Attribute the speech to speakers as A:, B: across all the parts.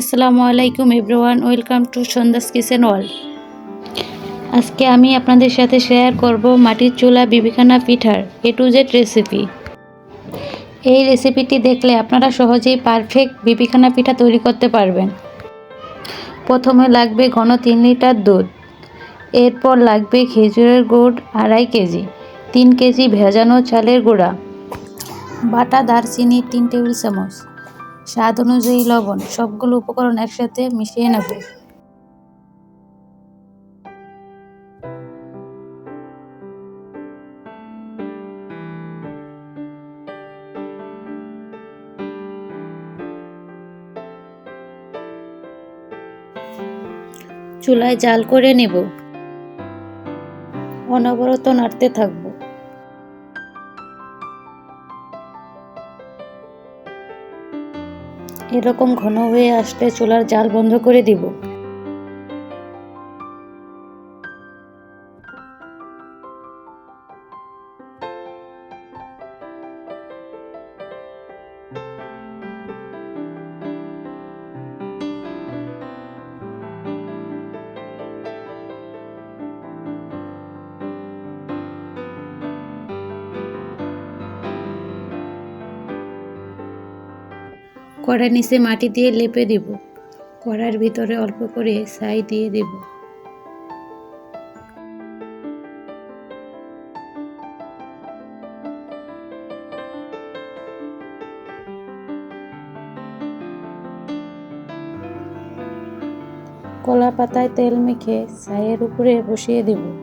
A: আসসালামু আলাইকুম everyone, welcome to Sandhya's kitchen world. আজকে আমি আপনাদের সাথে শেয়ার করব মাটির চুলা বিবিখানা পিঠার এ টু জেড রেসিপি। এই রেসিপিটি দেখলে আপনারা সহজেই পারফেক্ট বিবিখানা পিঠা তৈরি করতে পারবেন। প্রথমে লাগবে ঘন তিন লিটার দুধ, এরপর লাগবে খেজুরের গুড় আড়াই কেজি, তিন কেজি ভেজানো চালের গুঁড়া, বাটা, দারচিনি, তিন টেবিল চামচ। স্বাদ অনুযায়ী লবণ, সবগুলো উপকরণ একসাথে মিশিয়ে নেব। চুলায় জাল করে নেব। অনবরত নাড়তে থাকব। এরকম ঘন হয়ে আসলে চুলার জাল বন্ধ করে দিব। কড়ার নিচে মাটি দিয়ে লেপে দেব। কড়ার ভিতরে অল্প করে ছাই দিয়ে দেব। কলা পাতায় তেল মেখে ছাইয়ের উপরে বসিয়ে দেব।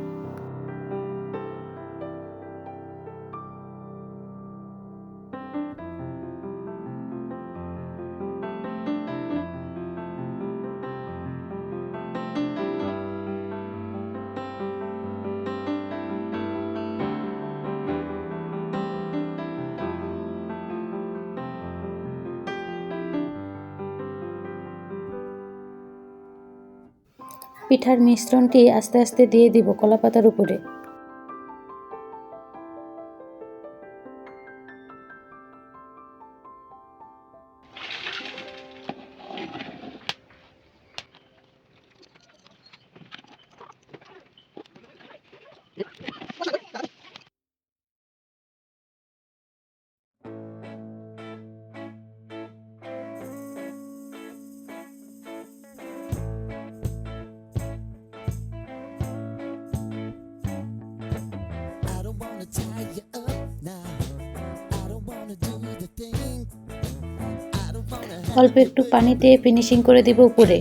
A: পিঠার মিশ্রণটি আস্তে আস্তে দিয়ে দিব কলাপাতার উপরে। অল্প একটু পানিতে ফিনিশিং করে দিব উপরে।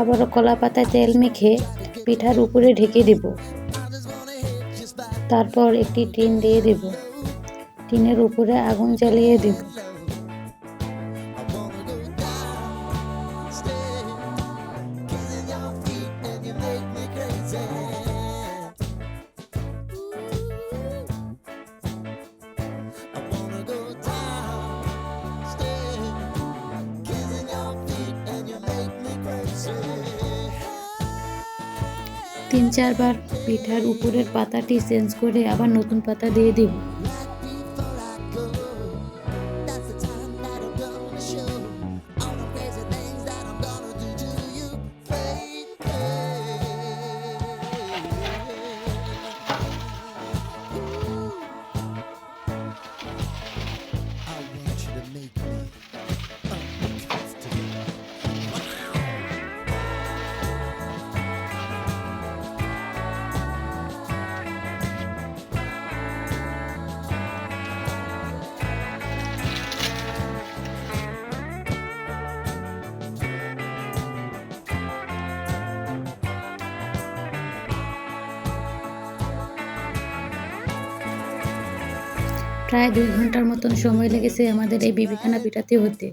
A: আবারও কলা পাতায় তেল মেখে পিঠার উপরে ঢেকে দেব। তারপর একটি টিন দিয়ে দেব। টিনের উপরে আগুন জ্বালিয়ে দেব।
B: I
A: তিন চারবার পিঠার উপরের পাতাটি চেঞ্জ করে আবার নতুন পাতা দিয়ে দেব। প্রায় দুই ঘণ্টার মতন সময় লেগেছে আমাদের এই বিবিখানা পিঠাতে হতে।